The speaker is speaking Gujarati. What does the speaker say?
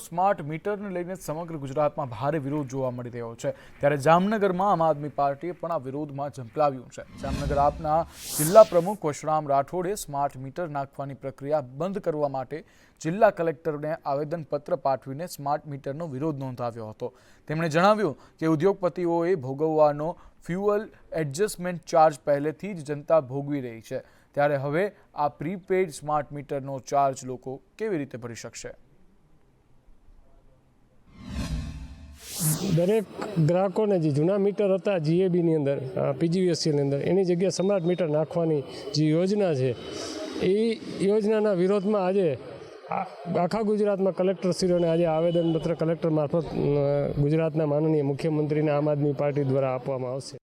સ્માર્ટ મીટરને લઈને સમગ્ર ગુજરાતમાં ભારે વિરોધ જોવા મળી રહ્યો છે. ત્યારે જામનગરમાં આમ આદમી પાર્ટીએ પણ આ વિરોધમાં ઝંપલાવ્યું છે. જામનગર આપના જિલ્લા પ્રમુખ કોશરામ રાઠોડે સ્માર્ટ મીટર નાખવાની પ્રક્રિયા બંધ કરવા માટે જિલ્લા કલેક્ટરને આવેદનપત્ર પાઠવીને સ્માર્ટ મીટરનો વિરોધ નોંધાવ્યો હતો. તેમણે જણાવ્યું કે ઉદ્યોગપતિઓએ ભોગવવાનો ફ્યુઅલ એડજસ્ટમેન્ટ ચાર્જ પહેલેથી જ જનતા ભોગવી રહી છે. ત્યારે હવે આ પ્રીપેડ સ્માર્ટ મીટરનો ચાર્જ લોકો કેવી રીતે ભરી શકશે? દરેક ગ્રાહકોને જે જૂના મીટર હતા જીએબીની અંદર પીજીવીએસસીની અંદર, એની જગ્યાએ સ્માર્ટ મીટર નાખવાની જે યોજના છે, એ યોજનાના વિરોધમાં આજે આખા ગુજરાતમાં કલેક્ટરશ્રીઓને આજે આવેદનપત્ર કલેક્ટર મારફત ગુજરાતના માનનીય મુખ્યમંત્રીને આમ આદમી પાર્ટી દ્વારા આપવામાં આવશે.